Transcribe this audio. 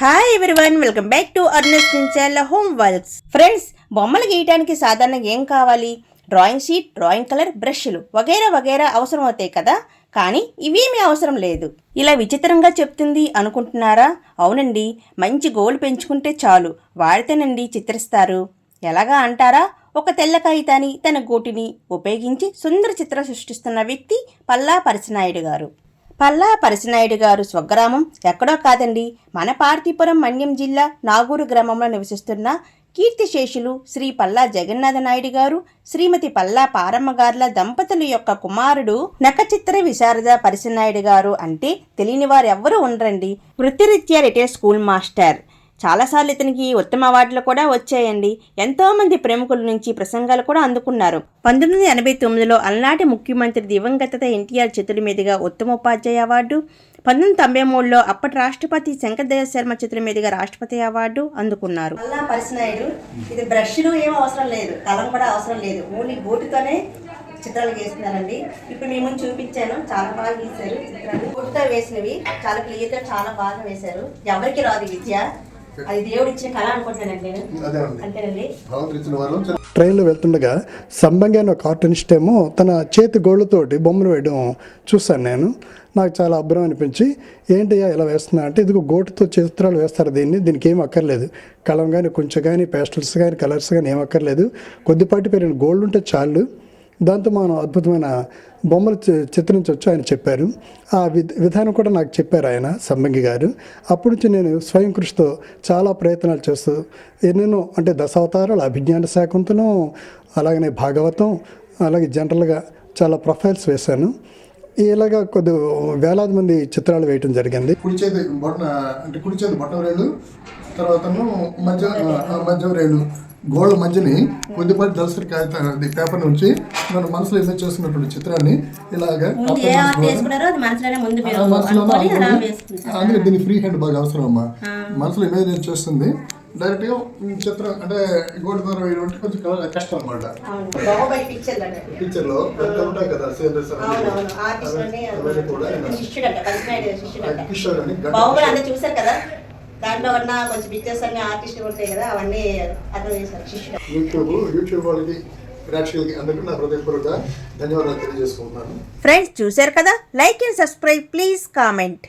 Hi one welcome back to అర్నెస్ channel home works friends బొమ్మలు గీయడానికి సాధారణంగా ఏం కావాలి? డ్రాయింగ్ షీట్ డ్రాయింగ్ కలర్ బ్రష్లు వగైరా వగైరా అవసరం అవుతాయి కదా? కానీ ఇవేమీ అవసరం లేదు. ఇలా విచిత్రంగా చెప్తుంది అనుకుంటున్నారా? అవునండి. మంచి గోలు పెంచుకుంటే చాలు. వాడితేనండి చిత్రిస్తారు. ఎలాగా అంటారా? ఒక తెల్ల కాగితాన్ని తన గోటిని ఉపయోగించి సుందర చిత్రం సృష్టిస్తున్న వ్యక్తి పల్లా పరిసనాయుడు గారు. పల్లా పరిసినాయుడు గారు స్వగ్రామం ఎక్కడో కాదండి. మన పార్తీపురం మన్యం జిల్లా నాగూరు గ్రామంలో నివసిస్తున్న కీర్తిశేషులు శ్రీ పల్లా జగన్నాథ నాయుడు గారు శ్రీమతి పల్లా పారమ్మ గార్ల దంపతుల యొక్క కుమారుడు నఖచిత్ర విశారద పరిసినాయుడు గారు అంటే తెలియని వారు ఎవ్వరూ ఉండరండి. వృత్తిరీత్యా రిటైర్ స్కూల్ మాస్టర్. చాలాసార్లు ఇతనికి ఉత్తమ అవార్డులు కూడా వచ్చాయండి. ఎంతోమంది ప్రముఖుల నుంచి ప్రసంగాలు కూడా అందుకున్నారు. పంతొమ్మిది ఎనభై తొమ్మిదిలో అలనాటి ముఖ్యమంత్రి దివంగత ఎన్టీఆర్ చేతుల మీదుగా ఉత్తమ ఉపాధ్యాయ అవార్డు పంతొమ్మిది తొంభై మూడులో అప్పటి రాష్ట్రపతి శంకరదయ శర్మ చేతుల మీదుగా రాష్ట్రపతి అవార్డు అందుకున్నారు. అల్లా పరిసినాయుడు ఇది బ్రష్లు ఏం అవసరం లేదు కలం కూడా అవసరం లేదు ఓన్లీ బోటుతోనే చిత్రాలు గీస్తున్నారండి. ఇప్పుడు మేము ముందు చూపించాను చాలా బాగా గీశారు చిత్రాలు. బోటుతో వేసినవి చాలా క్లియర్గా చాలా బాగా వేశారు. ఎవరికి రాదు విద్య. అది దేవుడు కళ నేను. అంతేనండి. ట్రైన్లో వెళ్తుండగా సంబంగి అనే ఒక కార్టూనిస్ట్ ఏమో తన చేతి గోళ్ళతోటి బొమ్మలు వేయడం చూశాను నేను. నాకు చాలా అభ్రం అనిపించి ఏంటయ్యా ఇలా వేస్తున్నా? అంటే ఇదిగో గోటుతో చిత్రాలు వేస్తారు దీన్ని దీనికి ఏం అక్కర్లేదు. కలం కానీ కొంచెం కానీ పేస్టల్స్ కానీ కలర్స్ కానీ ఏం అక్కర్లేదు. కొద్దిపాటి పెరిగిన గోల్డ్ ఉంటే చాలు. దాంతో మనం అద్భుతమైన బొమ్మలు చి- చిత్రించవచ్చు ఆయన చెప్పారు. ఆ విధానం కూడా నాకు చెప్పారు ఆయన సంబంగి గారు. అప్పటి నుంచి నేను స్వయం కృషితో చాలా ప్రయత్నాలు చేస్తూ ఎన్నెన్నో అంటే దశావతారాలు అభిజ్ఞాన శాకుంతలం అలాగనే భాగవతం అలాగే జనరల్గా చాలా ప్రొఫైల్స్ వేశాను. ఇలాగా కొద్ది వేలాది మంది చిత్రాలు వేయటం జరిగింది. కుడి చేతి బొట్ట అంటే కుడి చేతి బొట్టం రేలు తర్వాత మధ్య ఆ, మధ్య రేలు గోళ్ళ మధ్యని కొద్దిపాటి దళసరి కాగితం అది పేపర్ నుంచి నన్ను మనసులో ఇమేజ్ చేసుకున్నటువంటి చిత్రాన్ని ఇలాగా అందుకే దీనికి ఫ్రీ హ్యాండ్ బాగా అవసరం అమ్మా. మనసులో ఇమేజ్ చేస్తుంది. డైరెక్ట్గా చిత్రం అంటే గోల్డ్ ద్వారా వేయడం కొంచెం కష్టం అనమాట పిక్చర్లో పెద్ద ఉంటాయి కదా అవన్నీ కూడా కిషోర్ అని దాంట్లో ఉన్న కొంచెం పిక్చర్స్ అన్ని ఆర్టిస్ట్ ఉంటాయి కదా అవన్నీ అర్థం చేశారు. శిష్యుడు. యూట్యూబ్ యూట్యూబ్ వాళ్ళకి ప్రేక్షకులకి అందరికీ నా హృదయపూర్వక ధన్యవాదాలు తెలియజేసుకుంటున్నాను. ఫ్రెండ్స్ చూశారు కదా? Like and subscribe please comment